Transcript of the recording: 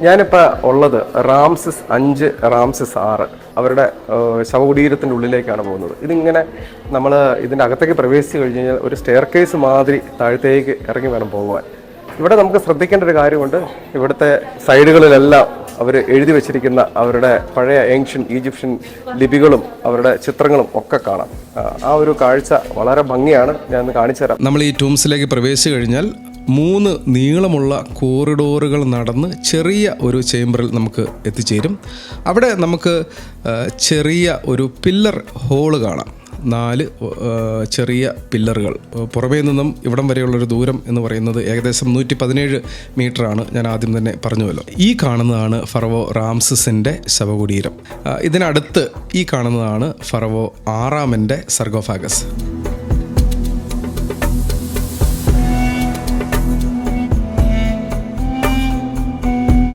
ഞാനിപ്പോൾ ഉള്ളത് റാംസസ് അഞ്ച് റാംസസ് ആറ്. അവരുടെ ശവകുടീരത്തിന്റെ ഉള്ളിലേക്കാണ് പോകുന്നത്. ഇതിങ്ങനെ നമ്മൾ ഇതിന്റെ അകത്തേക്ക് പ്രവേശിച്ച് കഴിഞ്ഞ് കഴിഞ്ഞാൽ ഒരു സ്റ്റെയർ കേസ് മാതിരി താഴത്തേക്ക് ഇറങ്ങി വേണം പോകുവാൻ ഇവിടെ നമുക്ക് ശ്രദ്ധിക്കേണ്ട ഒരു കാര്യമുണ്ട്. ഇവിടുത്തെ സൈഡുകളിലെല്ലാം അവർ എഴുതി വെച്ചിരിക്കുന്ന അവരുടെ പഴയ ഏൻഷ്യൻ ഈജിപ്ഷ്യൻ ലിപികളും അവരുടെ ചിത്രങ്ങളും ഒക്കെ കാണാം. ആ, ഒരു കാഴ്ച വളരെ ഭംഗിയാണ്. ഞാൻ കാണിച്ചു തരാം നമ്മൾ ഈ ടൂംസിലേക്ക് പ്രവേശിച്ചു കഴിഞ്ഞാൽ മൂന്ന് നീളമുള്ള കോറിഡോറുകൾ നടന്ന് ചെറിയ ഒരു ചേംബറിൽ നമുക്ക് എത്തിച്ചേരും. അവിടെ നമുക്ക് ചെറിയ ഒരു പില്ലർ ഹോൾ കാണാം. നാല് ചെറിയ പില്ലറുകൾ. പുറമേ നിന്നും ഇവിടം വരെയുള്ളൊരു ദൂരം എന്ന് പറയുന്നത് ഏകദേശം നൂറ്റി പതിനേഴ് മീറ്ററാണ് ഞാൻ ആദ്യം തന്നെ പറഞ്ഞുവല്ലോ. ഈ കാണുന്നതാണ് ഫറവോ റാംസസിന്റെ ശവകുടീരം. ഇതിനടുത്ത് ഈ കാണുന്നതാണ് ഫറവോ ആറാമന്റെ സർഗോഫാഗസ്.